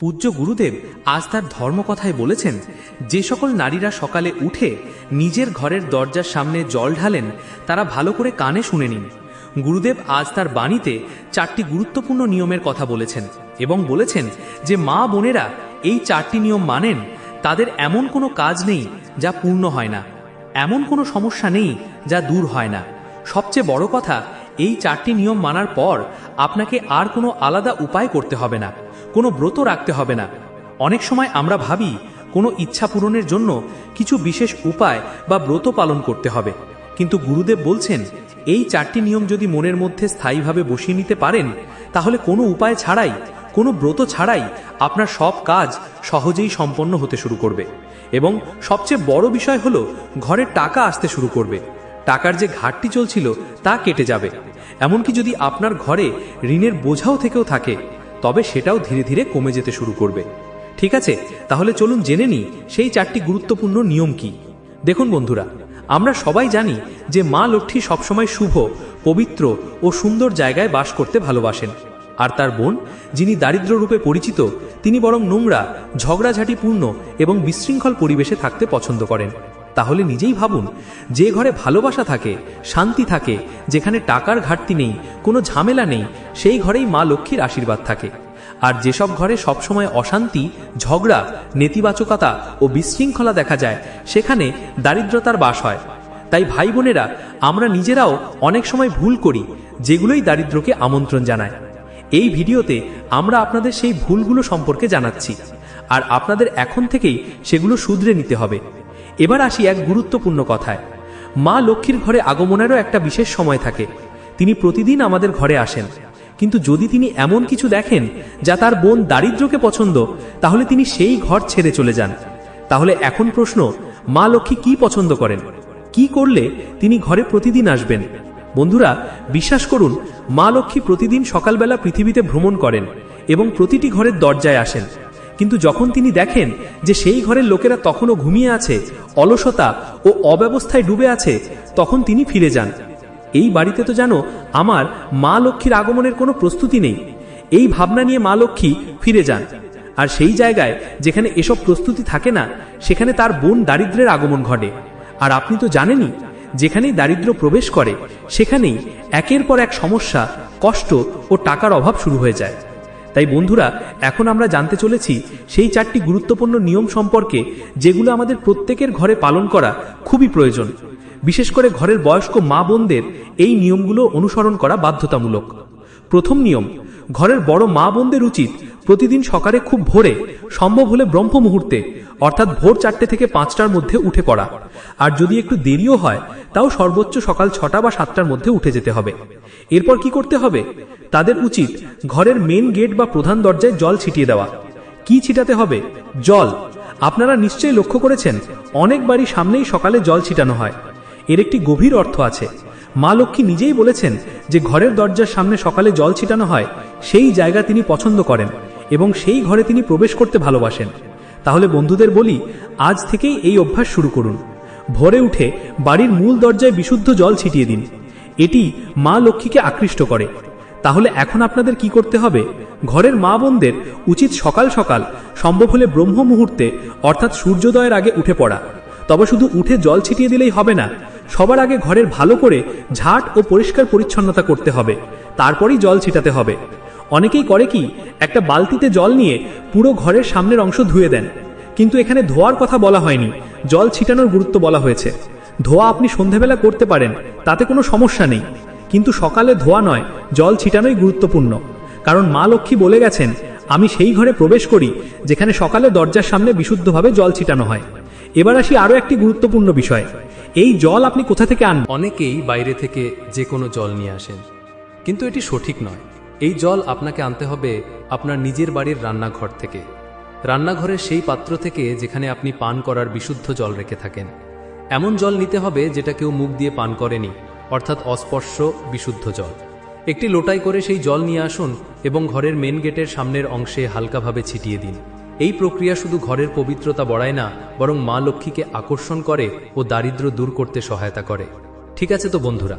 পূজ্য গুরুদেব আজ তার ধর্মকথায় বলেছেন, যে সকল নারীরা সকালে উঠে নিজের ঘরের দরজার সামনে জল ঢালেন, তারা ভালো করে কানে শুনে নিন। গুরুদেব আজ তার বাণীতে চারটি গুরুত্বপূর্ণ নিয়মের কথা বলেছেন এবং বলেছেন যে মা বোনেরা এই চারটি নিয়ম মানেন, তাদের এমন কোনো কাজ নেই যা পূর্ণ হয় না, এমন কোনো সমস্যা নেই যা দূর হয় না। সবচেয়ে বড় কথা, এই চারটি নিয়ম মানার পর আপনাকে আর কোনো আলাদা উপায় করতে হবে না। কোনো ব্রত রাখতে হবে না। অনেক সময় আমরা ভাবি, কোনো ইচ্ছা পূরণের জন্য কিছু বিশেষ উপায় বা ব্রত পালন করতে হবে। কিন্তু গুরুদেব বলছেন, এই চারটি নিয়ম যদি মনের মধ্যে স্থায়ীভাবে বসিয়ে নিতে পারেন, তাহলে কোনো উপায় ছাড়াই, কোনো ব্রত ছাড়াই আপনার সব কাজ সহজেই সম্পন্ন হতে শুরু করবে। এবং সবচেয়ে বড় বিষয় হলো, ঘরে টাকা আসতে শুরু করবে। টাকার যে ঘাটতি চলছিল তা কেটে যাবে। এমনকি যদি আপনার ঘরে ঋণের বোঝাও থেকেও থাকে তবে সেটাও ধীরে ধীরে কমে যেতে শুরু করবে। ঠিক আছে, তাহলে চলুন জেনে নিই সেই চারটি গুরুত্বপূর্ণ নিয়ম কি। দেখুন বন্ধুরা, আমরা সবাই জানি যে মা লক্ষ্মী সবসময় শুভ, পবিত্র ও সুন্দর জায়গায় বাস করতে ভালোবাসেন। আর তার বোন, যিনি দারিদ্র রূপে পরিচিত, তিনি বরং নোংরা, ঝগড়াঝাটিপূর্ণ এবং বিশৃঙ্খল পরিবেশে থাকতে পছন্দ করেন। তাহলে নিজেই ভাবুন, যে ঘরে ভালোবাসা থাকে, শান্তি থাকে, যেখানে টাকার ঘাটতি নেই, কোনো ঝামেলা নেই, সেই ঘরেই মা লক্ষ্মীর আশীর্বাদ থাকে। আর যেসব ঘরে সবসময় অশান্তি, ঝগড়া, নেতিবাচকতা ও বিশৃঙ্খলা দেখা যায়, সেখানে দারিদ্রতার বাস হয়। তাই ভাই বোনেরা, আমরা নিজেরাও অনেক সময় ভুল করি, যেগুলোই দারিদ্রকে আমন্ত্রণ জানায়। এই ভিডিওতে আমরা আপনাদের সেই ভুলগুলো সম্পর্কে জানাচ্ছি, আর আপনাদের এখন থেকেই সেগুলো শুধরে নিতে হবে। এবার আসি এক গুরুত্বপূর্ণ কথায়। মা লক্ষ্মীর ঘরে আগমনেরও একটা বিশেষ সময় থাকে। তিনি প্রতিদিন আমাদের ঘরে আসেন। কিন্তু যদি তিনি এমন কিছু দেখেন যা তার বোন দারিদ্রকে পছন্দ, তাহলে তিনি সেই ঘর ছেড়ে চলে যান। তাহলে এখন প্রশ্ন, মা লক্ষ্মী কি পছন্দ করেন? কি করলে তিনি ঘরে প্রতিদিন আসবেন? বন্ধুরা, বিশ্বাস করুন, মা লক্ষ্মী প্রতিদিন সকালবেলা পৃথিবীতে ভ্রমণ করেন এবং প্রতিটি ঘরের দরজায় আসেন। কিন্তু যখন তিনি দেখেন যে সেই ঘরের লোকেরা তখনও ঘুমিয়ে আছে, অলসতা ও অব্যবস্থায় ডুবে আছে, তখন তিনি ফিরে যান। এই বাড়িতে তো জানো আমার মা লক্ষ্মীর আগমনের কোনো প্রস্তুতি নেই। এই ভাবনা নিয়ে মা লক্ষ্মী ফিরে যান। আর সেই জায়গায় যেখানে এসব প্রস্তুতি থাকে না, সেখানে তার বোন দারিদ্রের আগমন ঘটে। আর আপনি তো জানেনই, যেখানেই দারিদ্র প্রবেশ করে, সেখানেই একের পর এক সমস্যা, কষ্ট ও টাকার অভাব শুরু হয়ে যায়। তাই বন্ধুরা, এখন আমরা জানতে চলেছি সেই চারটি গুরুত্বপূর্ণ নিয়ম সম্পর্কে যেগুলো আমাদের প্রত্যেকের ঘরে পালন করা খুবই প্রয়োজন। বিশেষ করে ঘরের বয়স্ক মা বোনদের এই নিয়মগুলো অনুসরণ করা বাধ্যতামূলক। প্রথম নিয়ম, ঘরের বড় মা বোনদের উচিত প্রতিদিন সকালে খুব ভোরে, সম্ভব হলে ব্রহ্ম মুহূর্তে, অর্থাৎ ভোর চারটে থেকে পাঁচটার মধ্যে উঠে পড়া। আর যদি একটু দেরিও হয়, তাও সর্বোচ্চ সকাল ছটা বা সাতটার মধ্যে উঠে যেতে হবে। এরপর কি করতে হবে? তাদের উচিত ঘরের মেন গেট বা প্রধান দরজায় জল ছিটিয়ে দেওয়া। কি ছিটাতে হবে? জল। আপনারা নিশ্চয়ই লক্ষ্য করেছেন, অনেক বাড়ি সামনেই সকালে জল ছিটানো হয়। এর একটি গভীর অর্থ আছে। মা লক্ষ্মী নিজেই বলেছেন যে ঘরের দরজার সামনে সকালে জল ছিটানো হয়, সেই জায়গা তিনি পছন্দ করেন এবং সেই ঘরে তিনি প্রবেশ করতে ভালোবাসেন। তাহলে বন্ধুদের বলি, আজ থেকেই এই অভ্যাস শুরু করুন। ভোরে উঠে বাড়ির মূল দরজায় বিশুদ্ধ জল ছিটিয়ে দিন। এটি মা লক্ষ্মীকে আকৃষ্ট করে। তাহলে এখন আপনাদের কি করতে হবে? ঘরের মা বোনদের উচিত সকাল সকাল সম্ভব হলে ব্রহ্ম মুহূর্তে, অর্থাৎ সূর্যোদয়ের আগে উঠে পড়া। তবে শুধু উঠে জল ছিটিয়ে দিলেই হবে না, সবার আগে ঘরের ভালো করে ঝাট ও পরিষ্কার পরিচ্ছন্নতা করতে হবে, তারপরেই জল ছিটাতে হবে। অনেকেই করে কি, একটা বালতিতে জল নিয়ে পুরো ঘরের সামনের অংশ ধুয়ে দেন। কিন্তু এখানে ধোয়ার কথা বলা হয়নি, জল ছিটানোর গুরুত্ব বলা হয়েছে। ধোয়া আপনি সন্ধেবেলা করতে পারেন, তাতে কোনো সমস্যা নেই। কিন্তু সকালে ধোয়া নয়, জল ছিটানোই গুরুত্বপূর্ণ। কারণ মা লক্ষ্মী বলে গেছেন, আমি সেই ঘরে প্রবেশ করি, যেখানে সকালে দরজার সামনে বিশুদ্ধভাবে জল ছিটানো হয়। এবার আসি আরও একটি গুরুত্বপূর্ণ বিষয়। এই জল আপনি কোথা থেকে আনবেন অনেকেই বাইরে থেকে যে কোনো জল নিয়ে আসেন। কিন্তু এটি সঠিক নয়। এই জল আপনাকে আনতে হবে আপনার নিজের বাড়ির রান্নাঘর থেকে। রান্নাঘরের সেই পাত্র থেকে যেখানে আপনি পান করার বিশুদ্ধ জল রেখে থাকেন। এমন জল নিতে হবে যেটা কেউ মুখ দিয়ে পান করেনি, অর্থাৎ অস্পর্শ, বিশুদ্ধ জল। একটি লোটাই করে সেই জল নিয়ে আসুন এবং ঘরের মেন গেটের সামনের অংশে হালকাভাবে ছিটিয়ে দিন। এই প্রক্রিয়া শুধু ঘরের পবিত্রতা বড়ায় না, বরং মা লক্ষ্মীকে আকর্ষণ করে ও দারিদ্র দূর করতে সহায়তা করে। ঠিক আছে তো বন্ধুরা?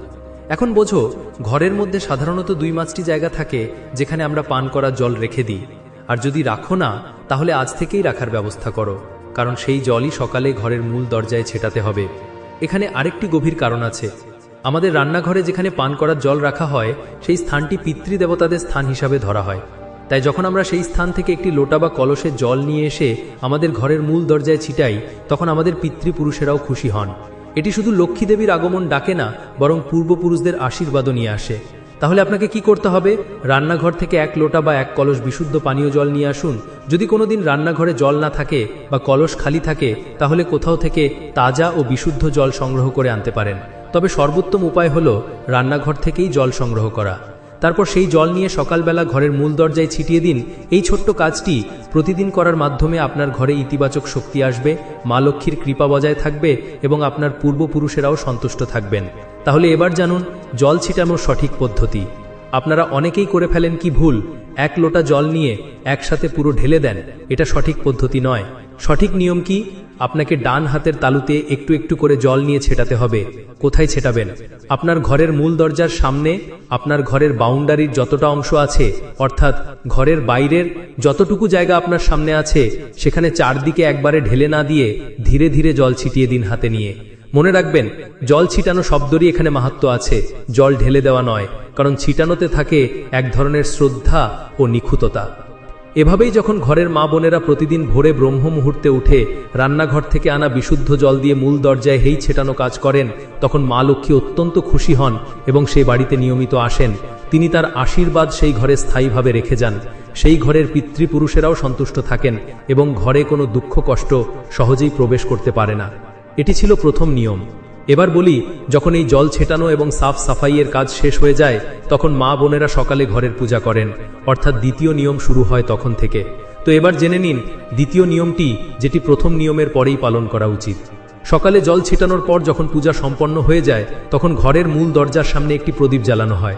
এখন বোঝো, ঘরের মধ্যে সাধারণত দুই মাছটি জায়গা থাকে যেখানে আমরা পান করা জল রেখে দিই। আর যদি রাখো না, তাহলে আজ থেকেই রাখার ব্যবস্থা করো। কারণ সেই জলই সকালে ঘরের মূল দরজায় ছেটাতে হবে। এখানে আরেকটি গভীর কারণ আছে। আমাদের রান্নাঘরে যেখানে পান করার জল রাখা হয়, সেই স্থানটি পিতৃদেবতাদের স্থান হিসাবে ধরা হয়। তাই যখন আমরা সেই স্থান থেকে একটি লোটা বা কলসে জল নিয়ে এসে আমাদের ঘরের মূল দরজায় ছিটাই, তখন আমাদের পিতৃপুরুষেরাও খুশি হন। এটি শুধু লক্ষ্মী দেবীর আগমন ডাকে না, বরং পূর্বপুরুষদের আশীর্বাদও নিয়ে আসে। তাহলে আপনাকে কি করতে হবে? রান্নাঘর থেকে এক লোটা বা এক কলস বিশুদ্ধ পানীয় জল নিয়ে আসুন। যদি কোনোদিন রান্নাঘরে জল না থাকে বা কলস খালি থাকে, তাহলে কোথাও থেকে তাজা ও বিশুদ্ধ জল সংগ্রহ করে আনতে পারেন। তবে সর্বোত্তম উপায় হল রান্নাঘর থেকেই জল সংগ্রহ করা। তারপর সেই জল নিয়ে সকালবেলা ঘরের মূল দরজায় ছিটিয়ে দিন। এই ছোট্ট কাজটি প্রতিদিন করার মাধ্যমে আপনার ঘরে ইতিবাচক শক্তি আসবে, মা লক্ষ্মীর কৃপা বজায় থাকবে এবং আপনার পূর্বপুরুষেরাও সন্তুষ্ট থাকবেন। তাহলে এবার জানুন, জল ছিটানোর সঠিক পদ্ধতি। আপনারা অনেকেই করে ফেলেন কি ভুল, এক লোটা জল নিয়ে একসাথে পুরো ঢেলে দেন, এটা সঠিক পদ্ধতি নয়। সঠিক নিয়ম কি? আপনাকে ডান হাতের তালুতে একটু একটু করে জল নিয়ে ছেটাতে হবে, কোথায় ছেটাবেন? আপনার ঘরের মূল দরজার সামনে, আপনার ঘরের বাউন্ডারির যতটা অংশ আছে, অর্থাৎ ঘরের বাইরের যতটুকু জায়গা আপনার সামনে আছে, সেখানে চারদিকে একবারে ঢেলে না দিয়ে ধীরে ধীরে জল ছিটিয়ে দিন হাতে নিয়ে। মনে রাখবেন, জল ছিটানো শব্দরই এখানে মাহাত্ম আছে। জল ঢেলে দেওয়া নয়, কারণ ছিটানোতে থাকে এক ধরনের শ্রদ্ধা ও নিখুততা। এভাবেই যখন ঘরের মা বোনেরা প্রতিদিন ভোরে ব্রহ্ম মুহূর্তে উঠে রান্নাঘর থেকে আনা বিশুদ্ধ জল দিয়ে মূল দরজায় হেই ছেটানো কাজ করেন, তখন মা লক্ষ্মী অত্যন্ত খুশি হন এবং সেই বাড়িতে নিয়মিত আসেন। তিনি তার আশীর্বাদ সেই ঘরে স্থায়ীভাবে রেখে যান। সেই ঘরের পিতৃপুরুষেরাও সন্তুষ্ট থাকেন এবং ঘরে কোনো দুঃখ কষ্ট সহজেই প্রবেশ করতে পারে না। এটি ছিল প্রথম নিয়ম। এবার বলি, যখন এই জল ছেটানো এবং সাফ সাফাইয়ের কাজ শেষ হয়ে যায়, তখন মা বোনেরা সকালে ঘরের পূজা করেন, অর্থাৎ দ্বিতীয় নিয়ম শুরু হয় তখন থেকে। তো এবার জেনে নিন, দ্বিতীয় নিয়মটি, যেটি প্রথম নিয়মের পরেই পালন করা উচিত। সকালে জল ছিটানোর পর যখন পূজা সম্পন্ন হয়ে যায়, তখন ঘরের মূল দরজার সামনে একটি প্রদীপ জ্বালানো হয়।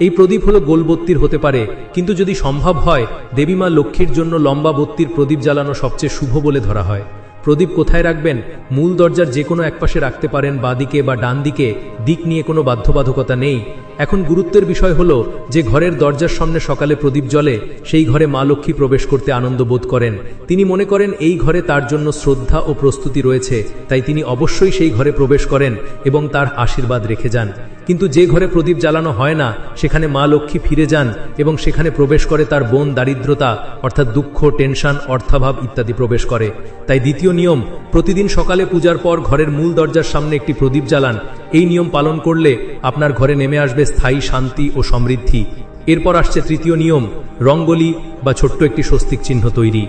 এই প্রদীপ হলো গোলবত্তির হতে পারে, কিন্তু যদি সম্ভব হয় দেবীমা লক্ষ্মীর জন্য লম্বা বত্তির প্রদীপ জ্বালানো সবচেয়ে শুভ বলে ধরা হয়। প্রদীপ কোথায় রাখবেন? মূল দরজার যে কোনো একপাশে রাখতে পারেন বাদিকে বা ডান দিকে দিক নিয়ে কোনো বাধ্যবাধকতা নেই। এখন গুরুত্বের বিষয় হলো যে ঘরের দরজার সামনে সকালে প্রদীপ জলে সেই ঘরে মা লক্ষ্মী প্রবেশ করতে আনন্দ বোধ করেন। তিনি মনে করেন এই ঘরে তার জন্য শ্রদ্ধা ও প্রস্তুতি রয়েছে, তাই তিনি অবশ্যই সেই ঘরে প্রবেশ করেন এবং তার আশীর্বাদ রেখে যান। কিন্তু যে ঘরে প্রদীপ জ্বালানো হয় না, সেখানে মা লক্ষ্মী ফিরে যান এবং সেখানে প্রবেশ করে তার বোন দারিদ্রতা, অর্থাৎ দুঃখ, টেনশন, অর্থাভাব ইত্যাদি প্রবেশ করে। তাই দ্বিতীয় নিয়ম, প্রতিদিন সকালে পূজার পর ঘরের মূল দরজার সামনে একটি প্রদীপ জ্বালান। এই নিয়ম পালন করলে আপনার ঘরে নেমে আসবে স্থায়ী শান্তি ও সমৃদ্ধি। এরপর আসছে তৃতীয় নিয়ম, রঙ্গলি বা ছোট্ট একটি স্বস্তিক চিহ্ন তৈরি।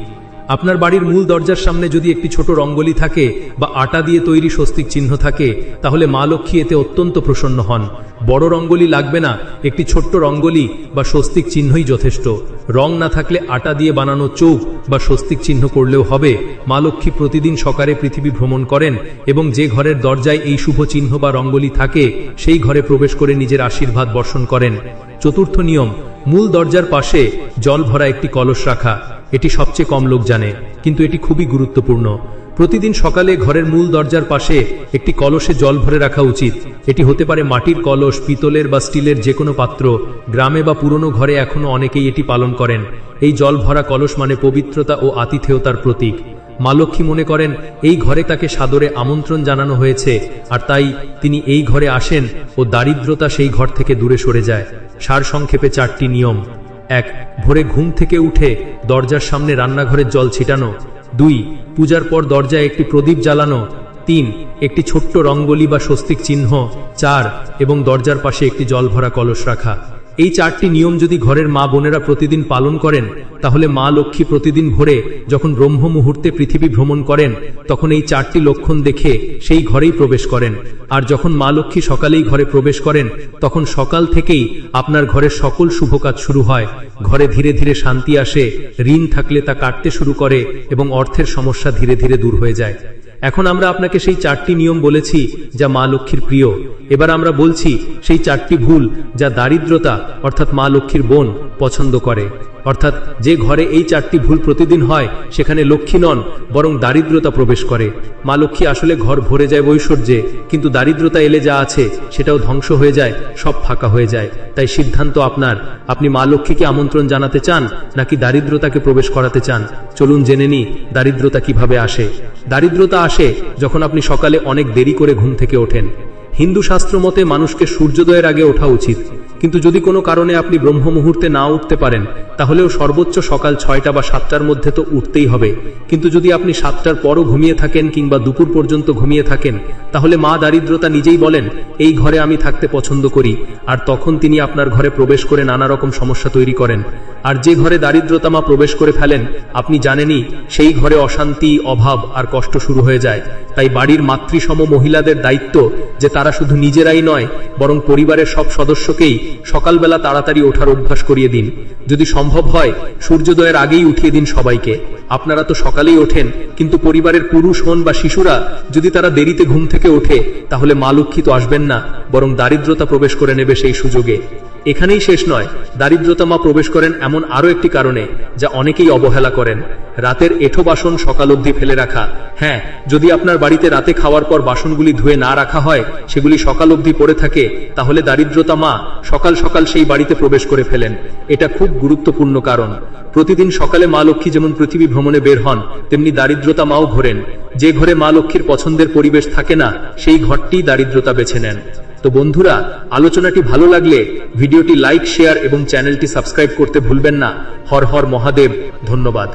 আপনার বাড়ির মূল দরজার সামনে যদি একটি ছোট রঙ্গলি থাকে বা আটা দিয়ে তৈরি স্বস্তিক চিহ্ন থাকে, তাহলে মা লক্ষ্মী এতে অত্যন্ত প্রসন্ন হন। বড় রঙ্গলি লাগবে না, একটি ছোট্ট রঙ্গলি বা স্বস্তিক চিহ্নই যথেষ্ট। রং না থাকলে আটা দিয়ে বানানো চোখ বা স্বস্তিক চিহ্ন করলেও হবে, মা লক্ষ্মী প্রতিদিন সকালে পৃথিবী ভ্রমণ করেন এবং যে ঘরের দরজায় এই শুভ চিহ্ন বা রঙ্গলি থাকে, সেই ঘরে প্রবেশ করে নিজের আশীর্বাদ বর্ষণ করেন। চতুর্থ নিয়ম, মূল দরজার পাশে জল ভরা একটি কলস রাখা। এটি সবচেয়ে কম লোক জানে, কিন্তু এটি খুবই গুরুত্বপূর্ণ। প্রতিদিন সকালে ঘরের মূল দরজার পাশে একটি কলসে জল ভরে রাখা উচিত। এটি হতে পারে মাটির কলস, পিতলের বা স্টিলের যে কোনো পাত্র। গ্রামে বা পুরনো ঘরে এখনও অনেকেই এটি পালন করেন। এই জল ভরা কলস মানে পবিত্রতা ও আতিথেয়তার প্রতীক। মা লক্ষ্মী মনে করেন, এই ঘরে তাকে সাদরে আমন্ত্রণ জানানো হয়েছে, আর তাই তিনি এই ঘরে আসেন ও দারিদ্রতা সেই ঘর থেকে দূরে সরে যায়। সার সংক্ষেপে চারটি নিয়ম। এক, ভোরে ঘুম থেকে উঠে দরজার সামনে রান্নাঘরের জল ছিটানো। দুই, পূজার পর দরজায় একটি প্রদীপ জ্বালানো। তিন, একটি ছোট্ট রঙ্গলি বা স্বস্তিক চিহ্ন। চার, এবং দরজার পাশে একটি জল ভরা কলস রাখা। এই চারটি নিয়ম যদি ঘরের মা বোনেরা প্রতিদিন পালন করেন, তাহলে মা লক্ষ্মী প্রতিদিন ভোরে যখন ব্রহ্ম মুহূর্তে পৃথিবী ভ্রমণ করেন, তখন এই চারটি লক্ষণ দেখে সেই ঘরেই প্রবেশ করেন। আর যখন মা লক্ষ্মী সকালেই ঘরে প্রবেশ করেন, তখন সকাল থেকেই আপনার ঘরের সকল শুভ কাজ শুরু হয়। ঘরে ধীরে ধীরে শান্তি আসে, ঋণ থাকলে তা কাটতে শুরু করে এবং অর্থের সমস্যা ধীরে ধীরে দূর হয়ে যায়। এখন আমরা আপনাকে সেই চারটি নিয়ম বলেছি যা মা লক্ষ্মীর প্রিয়। এবার আমরা বলছি সেই চারটি ভুল যা দারিদ্রতা অর্থাৎ মা লক্ষ্মীর বোন পছন্দ করে। অর্থাৎ যে ঘরে এই চারটি ভুল প্রতিদিন হয়, সেখানে লক্ষ্মী নন, বরং দারিদ্রতা প্রবেশ করে। মা লক্ষ্মী আসলে ঘর ভরে যায় ঐশ্বর্যে, কিন্তু দারিদ্রতা এলে যা আছে, সেটাও ধ্বংস হয়ে যায়, সব ফাঁকা হয়ে যায়। তাই সিদ্ধান্ত আপনার। আপনি মা লক্ষ্মীকে আমন্ত্রণ জানাতে চান, নাকি দারিদ্রতাকে প্রবেশ করাতে চান? চলুন জেনে নি দারিদ্রতা কীভাবে আসে। দারিদ্রতা আসে যখন আপনি সকালে অনেক দেরি করে ঘুম থেকে ওঠেন। হিন্দু শাস্ত্র মতে মানুষকে সূর্যোদয়ের আগে ওঠা উচিত। কিন্তু যদি কোনো কারণে আপনি ব্রহ্ম মুহূর্তে না উঠতে পারেন, তাহলেও সর্বোচ্চ সকাল ছয়টা বা সাতটার মধ্যে তো উঠতেই হবে। কিন্তু যদি আপনি সাতটার পরও ঘুমিয়ে থাকেন কিংবা দুপুর পর্যন্ত ঘুমিয়ে থাকেন, তাহলে মা দারিদ্রতা নিজেই বলেন, এই ঘরে আমি থাকতে পছন্দ করি। আর তখন তিনি আপনার ঘরে প্রবেশ করে নানা রকম সমস্যা তৈরি করেন। আর যে ঘরে দারিদ্রতা মা প্রবেশ করে ফেলেন, আপনি জানেনই, সেই ঘরে অশান্তি, অভাব আর কষ্ট শুরু হয়ে যায়। তাই বাড়ির মাতৃসম মহিলাদের দায়িত্ব যে তারা শুধু নিজেরাই নয়, বরং পরিবারের সব সদস্যকেই সকালবেলা তাড়াতাড়ি ওঠার অভ্যাস করিয়ে দিন। যদি সম্ভব হয়, সূর্যোদয়ের আগেই উঠিয়ে দিন সবাইকে। আপনারা তো সকালেই ওঠেন, কিন্তু পরিবারের পুরুষ হন বা শিশুরা, যদি তারা দেরিতে ঘুম থেকে ওঠে, তাহলে মা লক্ষ্মী তো আসবেন না, বরং দারিদ্রতা প্রবেশ করে নেবে সেই সুযোগে। এখানেই শেষ নয়। দারিদ্রতা মা প্রবেশ করেন এমন আরও একটি কারণে, যা অনেকেই অবহেলা করেন। রাতের এঠো বাসন সকাল অবধি ফেলে রাখা। হ্যাঁ যদি আপনার বাড়িতে রাতে খাওয়ার পর বাসনগুলি ধুয়ে না রাখা হয়, সেগুলি সকাল অবধি পড়ে থাকে, তাহলে দারিদ্রতা মা সকাল সকাল সেই বাড়িতে প্রবেশ করে ফেলেন। এটা খুব গুরুত্বপূর্ণ কারণ। প্রতিদিন সকালে মা লক্ষ্মী যেমন পৃথিবী ভ্রমণে বের হন, তেমনি দারিদ্রতা মাও ঘোরেন। যে ঘরে মা লক্ষ্মীর পছন্দের পরিবেশ থাকে না, সেই ঘরটিই দারিদ্রতা বেছে নেন। তো বন্ধুরা, আলোচনাটি ভালো লাগলে ভিডিওটি লাইক, শেয়ার এবং চ্যানেলটি সাবস্ক্রাইব করতে ভুলবেন না। হর হর মহাদেব, ধন্যবাদ।